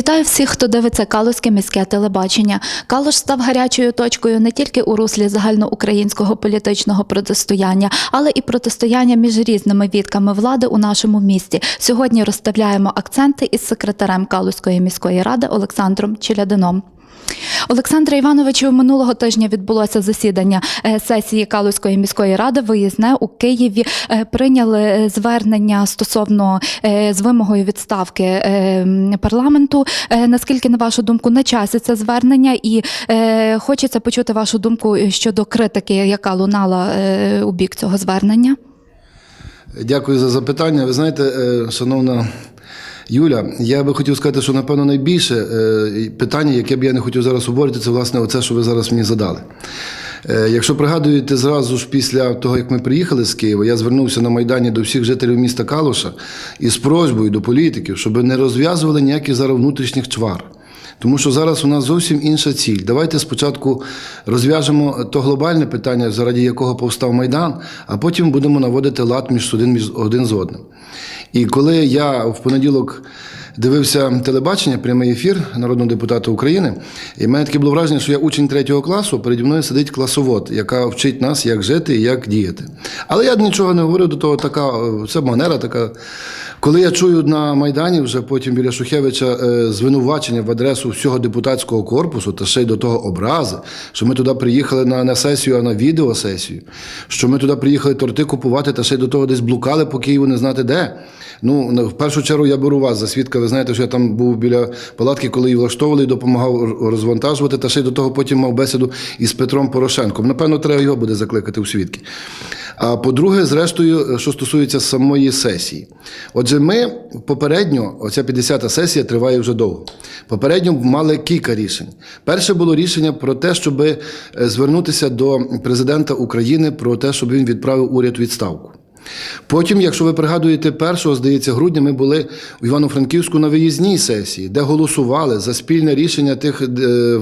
Вітаю всіх, хто дивиться Калузьке міське телебачення. Калуш став гарячою точкою не тільки у руслі загальноукраїнського політичного протистояння, але і протистояння між різними відками влади у нашому місті. Сьогодні розставляємо акценти із секретарем Калузької міської ради Олександром Челядином. Олександре Івановичу, минулого тижня відбулося засідання е, сесії Калузької міської ради. Виїзне у Києві Е, прийняли е, звернення стосовно з вимогою відставки парламенту. Наскільки, на вашу думку, на часі це звернення, і хочеться почути вашу думку щодо критики, яка лунала у бік цього звернення. Дякую за запитання. Ви знаєте, шановна Юля, я би хотів сказати, що напевно найбільше е, питання, яке б я не хотів зараз обговорити, це власне оце, що ви зараз мені задали. Е, Якщо пригадуєте, зразу ж після того, як ми приїхали з Києва, я звернувся на Майдані до всіх жителів міста Калуша із просьбою до політиків, щоб не розв'язували ніяких зараз внутрішніх чвар. Тому що зараз у нас зовсім інша ціль. Давайте спочатку розв'яжемо то глобальне питання, заради якого повстав Майдан, а потім будемо наводити лад між один, між один з одним. І коли я в понеділок дивився телебачення, прямий ефір народного депутата України, і в мене таке було враження, що я учень третього класу, переді мною сидить класовод, яка вчить нас, як жити і як діяти. Але я нічого не говорив до того, така е, це манера така. Коли я чую на Майдані, вже потім біля Шухевича е, звинувачення в адресу всього депутатського корпусу, та ще й до того образи, що ми туди приїхали на, на сесію, а на відеосесію, що ми туди приїхали торти купувати, та ще й до того десь блукали по Києву, не знати де. Ну, в першу чергу я беру вас за свідка. Ви знаєте, що я там був біля палатки, коли її влаштовували допомагав розвантажувати, та ще й до того потім мав бесіду із Петром Порошенком. Напевно, треба його буде закликати у свідки. А по-друге, зрештою, що стосується самої сесії. Отже, ми попередньо, оця 50-та сесія триває вже довго. Попередньо мали кілька рішень. Перше було рішення про те, щоб е, звернутися до президента України про те, щоб він відправив уряд відставку. Потім, якщо ви пригадуєте, 1, здається, грудня ми були у Івано-Франківську на виїзній сесії, де голосували за спільне рішення тих е,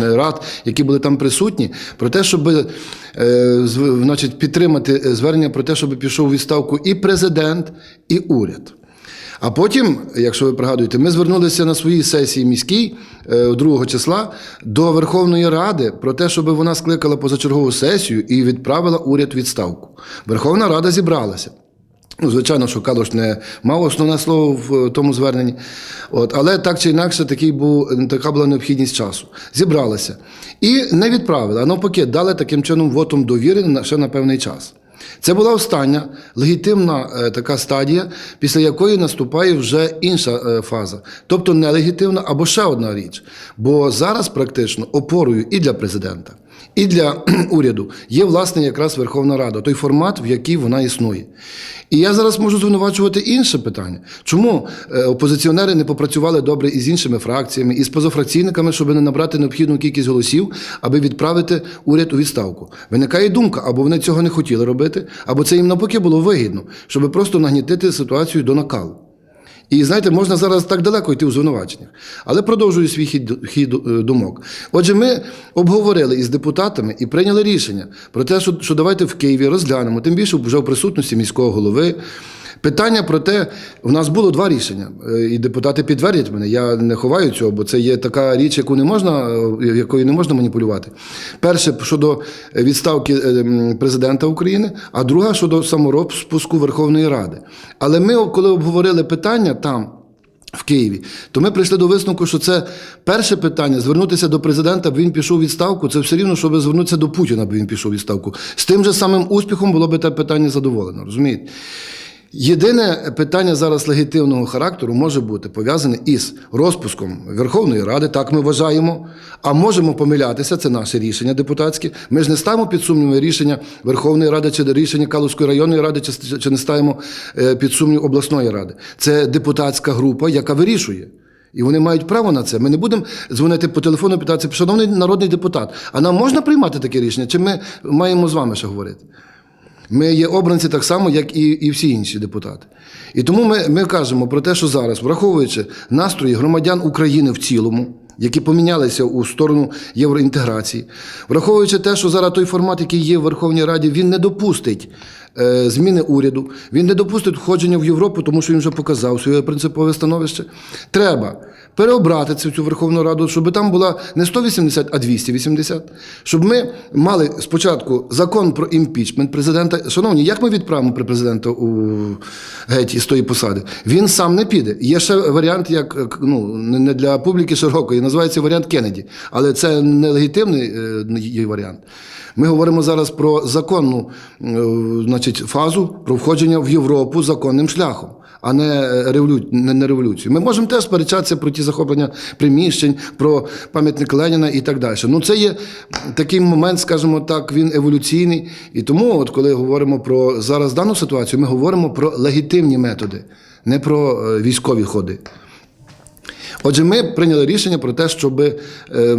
рад, які були там присутні, про те, щоб е, значить, підтримати звернення про те, щоб пішов у відставку і президент, і уряд. А потім, якщо ви пригадуєте, ми звернулися на своїй сесії міській е, 2 числа до Верховної Ради про те, щоб вона скликала позачергову сесію і відправила уряд відставку. Верховна Рада зібралася. Ну, звичайно, що Калуш не мав основне слово в е, тому зверненні. От, але так чи інакше, такий був, така була необхідність часу. Зібралися. І не відправили, а навпаки, дали таким чином вотом довіри ще на певний час. Це була остання легітимна е, така стадія, після якої наступає вже інша е, фаза, тобто нелегітимна або ще одна річ. Бо зараз практично опорою і для президента, і для уряду є власне якраз Верховна Рада, той формат, в який вона існує. І я зараз можу звинувачувати інше питання. Чому е, опозиціонери не попрацювали добре із іншими фракціями, із позафракційниками, щоб не набрати необхідну кількість голосів, аби відправити уряд у відставку? Виникає думка, або вони цього не хотіли робити, або це їм навпаки було вигідно, щоб просто нагнітити ситуацію до накалу. І знаєте, можна зараз так далеко йти у звинуваченнях. Але продовжую свій хід, хід е, думок. Отже, ми обговорили із депутатами і прийняли рішення про те, що, що давайте в Києві розглянемо, тим більше вже в присутності міського голови. Питання про те, у нас було два рішення, е, і депутати підтвердять мене. Я не ховаю цього, бо це є така річ, яку не можна, е, якою не можна маніпулювати. Перше щодо відставки е, президента України, а друга щодо саморозпуску Верховної Ради. Але ми, коли обговорили питання там. В Києві, то ми прийшли до висновку, що це перше питання звернутися до президента, аби він пішов відставку. Це все рівно, щоб звернутися до Путіна, аби він пішов відставку. З тим же самим успіхом було би те питання задоволено. Розумієте? Єдине питання зараз легітимного характеру може бути пов'язане із розпуском Верховної Ради, так ми вважаємо. А можемо помилятися, це наше рішення депутатське. Ми ж не ставимо під сумнів рішення Верховної Ради чи рішення Калузької районної ради, чи, чи не ставимо е, під сумнів обласної ради. Це депутатська група, яка вирішує. І вони мають право на це. Ми не будемо дзвонити по телефону питатися, шановний народний депутат, а нам можна приймати таке рішення? Чи ми маємо з вами ще говорити? Ми є обранці так само, як і, і всі інші депутати. І тому ми, ми кажемо про те, що зараз, враховуючи настрої громадян України в цілому, які помінялися у сторону євроінтеграції, враховуючи те, що зараз той формат, який є в Верховній Раді, він не допустить е, зміни уряду, він не допустить входження в Європу, тому що він вже показав своє принципове становище. Треба переобрати цю, цю Верховну Раду, щоб там була не 180, а 280. Щоб ми мали спочатку закон про імпічмент президента. Шановні, як ми відправимо при президента у геть із тої посади? Він сам не піде. Є ще варіант, як е, ну, не для публіки широкої, називається варіант Кеннеді. Але це не легітимний е, варіант. Ми говоримо зараз про законну е, значить, фазу про входження в Європу законним шляхом, а не, револю... не, не революцію. Ми можемо теж сперечатися про ті захоплення приміщень, про пам'ятник Леніна і так далі. Ну, це є такий момент, скажімо так, він еволюційний. І тому, от коли говоримо про зараз дану ситуацію, ми говоримо про легітимні методи, не про е, військові ходи. Отже, ми прийняли рішення про те, щоб е,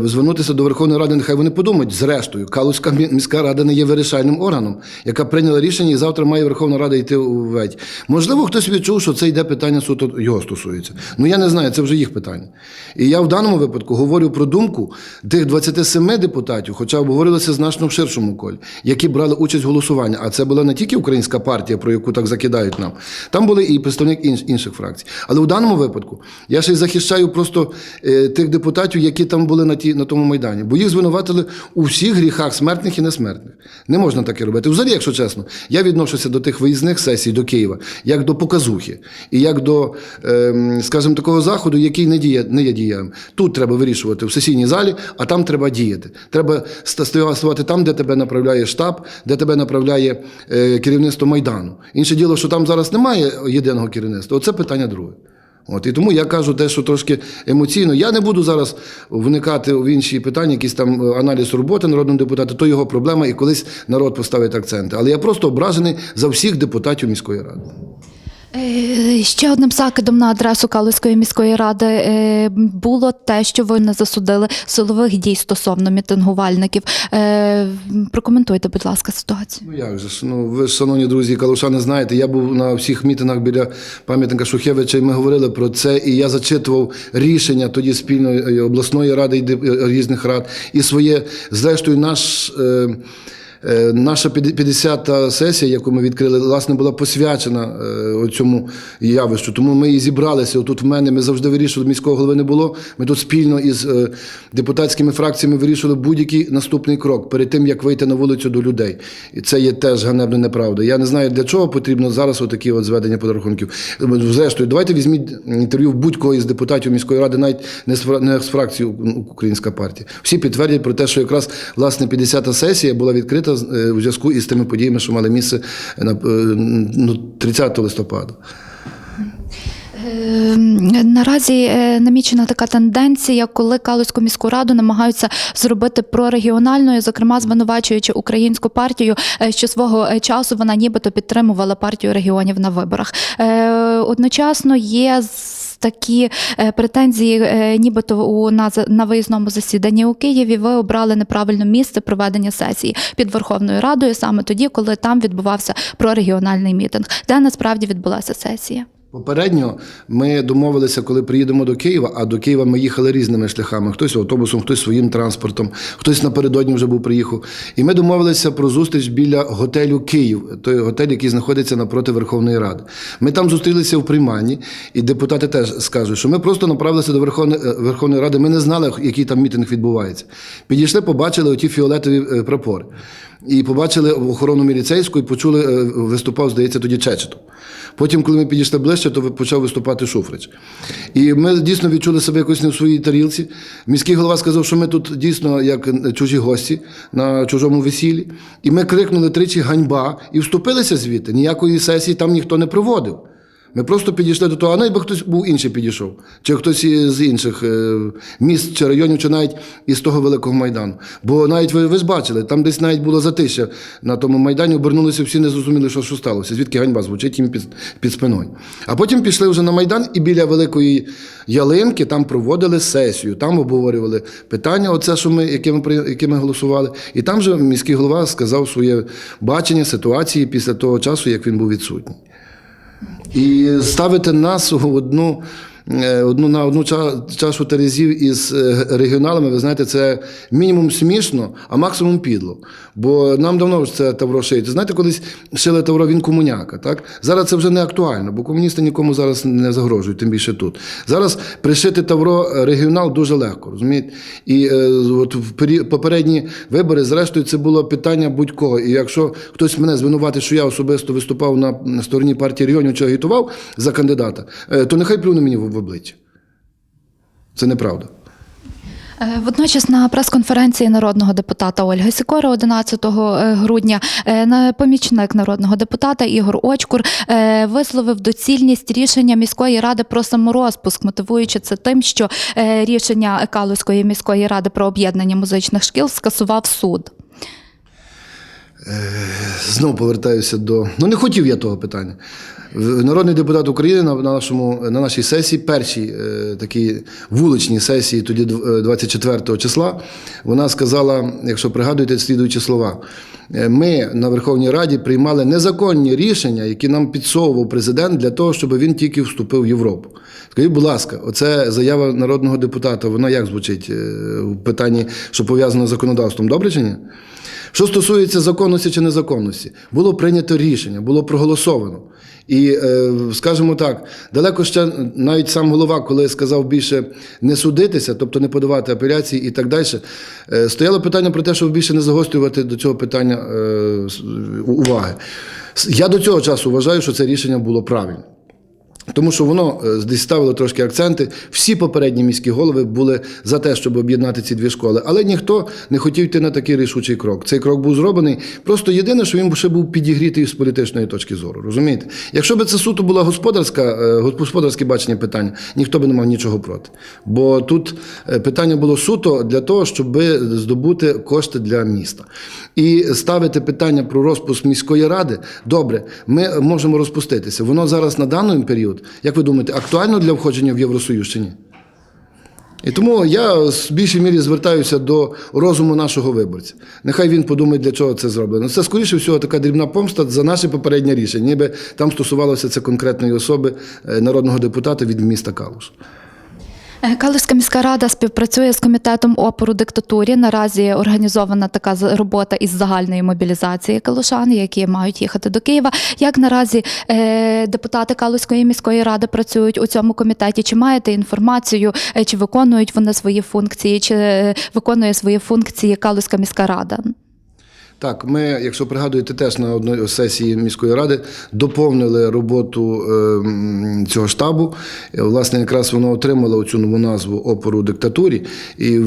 звернутися до Верховної Ради. Нехай вони подумають. Зрештою, Калузька міська рада не є вирішальним органом, яка прийняла рішення, і завтра має Верховна Рада йти у ведь. Можливо, хтось відчув, що це йде питання суто його стосується. Ну я не знаю, це вже їх питання. І я в даному випадку говорю про думку тих 27 депутатів, хоча обговорилося значно в ширшому колі, які брали участь в голосуванні. А це була не тільки українська партія, про яку так закидають нам. Там були і представник інш- інших фракцій. Але у даному випадку я ще й захищаю просто е, тих депутатів, які там були на, ті, на тому майдані. Бо їх звинуватили у всіх гріхах смертних і несмертних. Не можна таке робити. Взагалі, якщо чесно, я відношуся до тих виїзних сесій до Києва, як до показухи, і як до, ем, скажімо, такого заходу, який не, діє, не є дієм. Тут треба вирішувати в сесійній залі, а там треба діяти. Треба ста- ставати там, де тебе направляє штаб, де тебе направляє е, керівництво Майдану. Інше діло, що там зараз немає єдиного керівництва. Оце питання друге. От і тому я кажу те, що трошки емоційно. Я не буду зараз вникати в інші питання, якісь там е, аналіз роботи народного депутата, то його проблема, і колись народ поставить акценти. Але я просто ображений за всіх депутатів міської ради. Е, Ще одним закидом на адресу Калузької міської ради е, було те, що ви не засудили силових дій стосовно мітингувальників. Е, Прокоментуйте, будь ласка, ситуацію. Ну як же? Ну ви шановні друзі, калушани, знаєте, я був на всіх мітингах біля пам'ятника Шухевича, і ми говорили про це. І я зачитував рішення тоді спільної обласної ради і різних рад, і своє, зрештою, наш. Наша 50-та сесія, яку ми відкрили, власне, була посвячена е, цьому явищу. Тому ми і зібралися. Отут в мене ми завжди вирішували, міського голови не було. Ми тут спільно із е, депутатськими фракціями вирішували будь-який наступний крок перед тим, як вийти на вулицю до людей. І це є теж ганебна неправда. Я не знаю, для чого потрібно зараз отакі от зведення подарунків. Зрештою, давайте візьміть інтерв'ю будь-кого із депутатів міської ради, навіть не з фракції Українська партія. Всі підтвердять про те, що якраз власне 50-та сесія була відкрита е, у зв'язку із тими подіями, що мали місце на е, ну, 30 листопада. Е, Наразі е, намічена така тенденція, коли Калузьку міську раду намагаються зробити прорегіональною, зокрема звинувачуючи українську партію, е, що свого е, часу вона нібито підтримувала партію регіонів на виборах. Е, Одночасно є такі е, претензії, е, нібито у на, на виїзному засіданні у Києві. Ви обрали неправильне місце проведення сесії під Верховною Радою саме тоді, коли там відбувався прорегіональний мітинг, де насправді відбулася сесія. Попередньо ми домовилися, коли приїдемо до Києва, а до Києва ми їхали різними шляхами. Хтось автобусом, хтось своїм транспортом, хтось напередодні вже був приїхав. І ми домовилися про зустріч біля готелю Київ, той готель, який знаходиться напроти Верховної Ради. Ми там зустрілися в прийманні, і депутати теж скажуть, що ми просто направилися до Верховної, е, Верховної Ради. Ми не знали, який там мітинг відбувається. Підійшли, побачили оті фіолетові е, прапори. І побачили охорону міліцейську і почули, е, виступав, здається, тоді Чечетов. Потім, коли ми підійшли ближче, то почав виступати Шуфрич. І ми дійсно відчули себе якось не в своїй тарілці. Міський голова сказав, що ми тут дійсно як чужі гості на чужому весіллі. І ми крикнули тричі ганьба і вступилися звідти. Ніякої сесії там ніхто не проводив. Ми просто підійшли до того, а навіть хтось був інший підійшов, чи хтось із інших е, міст чи районів, чи навіть із того великого майдану. Бо навіть ви, ви ж бачили, там десь навіть було затища на тому майдані, обернулися всі не зрозуміли, що, що сталося, звідки ганьба звучить їм під, під спиною. А потім пішли вже на майдан і біля великої ялинки там проводили сесію, там обговорювали питання, оце, що ми, яке ми, яке ми голосували. І там же міський голова сказав своє бачення ситуації після того часу, як він був відсутній. І ставити нас у одну одну на одну чашу терезів із е, регіоналами, ви знаєте, це мінімум смішно, а максимум підло. Бо нам давно це тавро шиють. Знаєте, колись шили тавро він комуняка. Так? Зараз це вже не актуально, бо комуністи нікому зараз не загрожують, тим більше тут. Зараз пришити тавро е, регіонал дуже легко, розумієте? І е, от в попередні вибори, зрештою, це було питання будь-кого. І якщо хтось мене звинуватить, що я особисто виступав на, стороні партії регіонів чи агітував за кандидата, е, то нехай плюне мені в, в обличчя. Це неправда. Е, Водночас на прес-конференції народного депутата Ольги Сікора 11 грудня е, помічник народного депутата Ігор Очкур е, висловив доцільність рішення міської ради про саморозпуск, мотивуючи це тим, що е, рішення Калузької міської ради про об'єднання музичних шкіл скасував суд. Знову повертаюся до. Ну, не хотів я того питання. Народний депутат України на, на, нашому, на нашій сесії, першій е, такій вуличній сесії, тоді е, 24 числа, вона сказала, якщо пригадуєте, слідуючі слова. Е, Ми на Верховній Раді приймали незаконні рішення, які нам підсовував президент для того, щоб він тільки вступив в Європу. Скажіть, будь ласка, оце заява народного депутата, вона як звучить е, в питанні, що пов'язано з законодавством? Добре чи ні? Що стосується законності чи незаконності, було прийнято рішення, було проголосовано. І, е, скажімо так, далеко ще навіть сам голова, коли сказав більше не судитися, тобто не подавати апеляції і так далі, е, стояло питання про те, щоб більше не загострювати до цього питання е, уваги. Я до цього часу вважаю, що це рішення було правильне. Тому що воно е, десь ставило трошки акценти. Всі попередні міські голови були за те, щоб об'єднати ці дві школи, але ніхто не хотів йти на такий рішучий крок. Цей крок був зроблений. Просто єдине, що він ще був підігрітий з політичної точки зору. Розумієте? Якщо б це суто була господарська, е, господарське бачення питання, ніхто би не мав нічого проти. Бо тут е, питання було суто для того, щоб здобути кошти для міста. І ставити питання про розпуск міської ради, добре, ми можемо розпуститися. Воно зараз на даний період, як ви думаєте, актуально для входження в Євросоюз чи ні? І тому я в більшій мірі звертаюся до розуму нашого виборця. Нехай він подумає, для чого це зроблено. Це, скоріше всього, така дрібна помста за наше попереднє рішення, ніби там стосувалося це конкретної особи, е, народного депутата від міста Калуш. Е, Калузька міська рада співпрацює з комітетом опору диктатурі. Наразі організована така робота із загальної мобілізації калушан, які мають їхати до Києва. Як наразі е, депутати Калузької міської ради працюють у цьому комітеті? Чи маєте інформацію, е, чи виконують вони свої функції, чи виконує свої функції Калузька міська рада? Так, ми, якщо пригадуєте, теж на одній сесії міської ради доповнили роботу е, цього штабу. Е, Власне, якраз воно отримало цю нову назву опору диктатурі і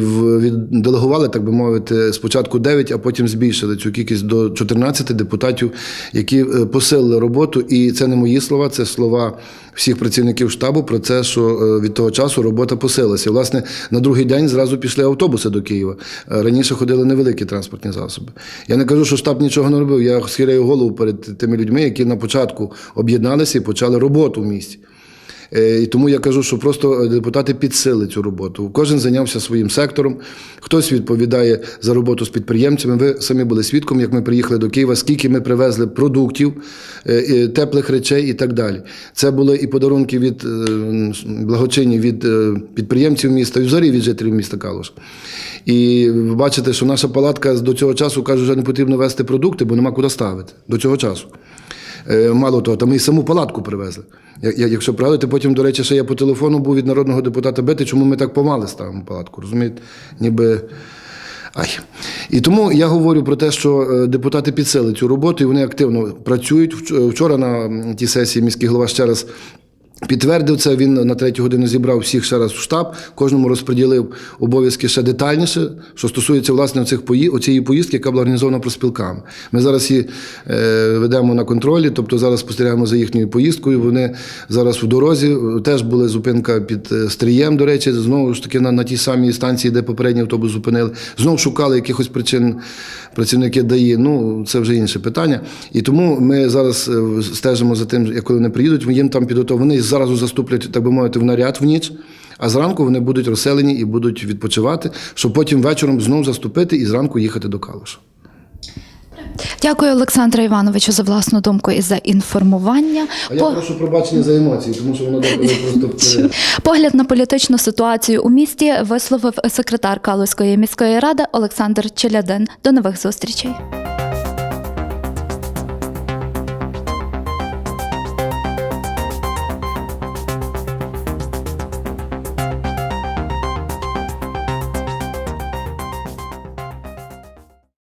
делегували, так би мовити, спочатку 9, а потім збільшили цю кількість до 14 депутатів, які е, посилили роботу. І це не мої слова, це слова всіх працівників штабу про це, що е, від того часу робота посилилася. Власне, на другий день зразу пішли автобуси до Києва. Раніше ходили невеликі транспортні засоби. Я не кажу, що штаб нічого не робив. Я схиляю голову перед тими людьми, які на початку об'єдналися і почали роботу в місті. Е, І тому я кажу, що просто депутати підсили цю роботу. Кожен зайнявся своїм сектором. Хтось відповідає за роботу з підприємцями. Ви самі були свідком, як ми приїхали до Києва, скільки ми привезли продуктів, е, е, теплих речей і так далі. Це були і подарунки від е, благочинні від е, підприємців міста, і взагалі від жителів міста Калуш. І ви бачите, що наша палатка до цього часу каже, що не потрібно вести продукти, бо нема куди ставити до цього часу. Е, Мало того, там і саму палатку привезли. Якщо правити, потім, до речі, ще я по телефону був від народного депутата Бети, чому ми так помали ставимо палатку, розумієте? Ніби. Ай. І тому я говорю про те, що е, депутати підсили цю роботу і вони активно працюють. Вчора на тій сесії міський голова ще раз Підтвердив це, він на третю годину зібрав всіх ще раз в штаб, кожному розподілив обов'язки ще детальніше, що стосується власне цих пої... оцієї поїздки, яка була організована проспілками. Ми зараз її е, ведемо на контролі, тобто зараз спостерігаємо за їхньою поїздкою. Вони зараз в дорозі. Теж була зупинка під е, Стрієм, до речі, знову ж таки на, на тій самій станції, де попередній автобус зупинили. Знову шукали якихось причин працівники ДАІ. Ну, це вже інше питання. І тому ми зараз е, стежимо за тим, як вони приїдуть, їм там підготовлені. Зразу заступлять, так би мовити, в наряд в ніч. А зранку вони будуть розселені і будуть відпочивати, щоб потім вечором знову заступити і зранку їхати до Калуша. Дякую, Олександре Івановичу, за власну думку і за інформування. А я прошу пробачення за емоції, тому що воно деколи просто Погляд на політичну ситуацію у місті висловив секретар Калузької міської ради Олександр Челядин. До нових зустрічей.